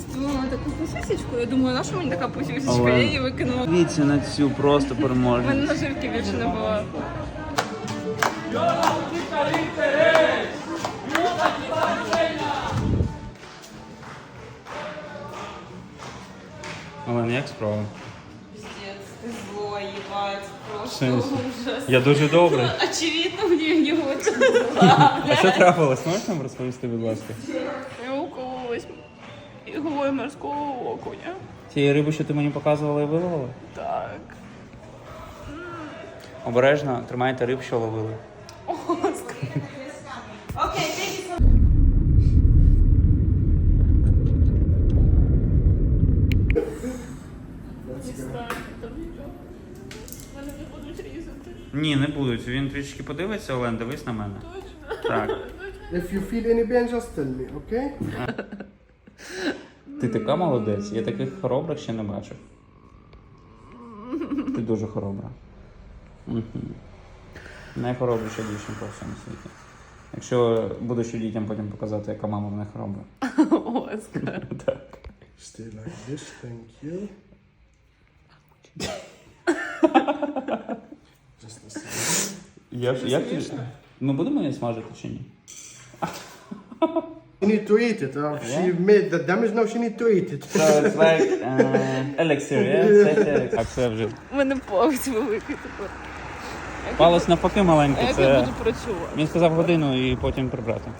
Спустила таку пусісечку, я думаю, на що мені така пусісечка? Але- Я її викинула. Дивіться на цю просто У мене наживки більше не було. Олен, як справа? Пиздец, ти зло, їбать, просто ужас. Я дуже добрий. Очевидно, мені в нього це А що трапилось? Можеш нам розповісти, будь ласка? Я морського окуня. Цієї риби, що ти мені показувала і виловила? Так. Обережно тримайте риб, що ловили. Мене не будуть різати. Ні, не будуть. Він трішки подивиться, Олен, дивись на мене. Так. If you feel any pain, just tell me, okay? Ти така молодець, я таких хоробрих ще не бачив. Ти дуже хоробра. Мгм. Найхоробріша дівчинка в всьому світі. Якщо буду ще дітям потім показати, яка мама в них хоробра. Оскар. Так. Stay like this, thank you. Just second. Я, ж- як ти... Ми будемо її смажити чи ні? You need to eat it. Uh, She made the damage, now she need to eat it. So it's like uh, elixir, yeah? Elixir. Так, це вже. У мене палець великий тепер. Палець навпаки маленький. як я Це... буду працювати? Він сказав годину і потім прибрати.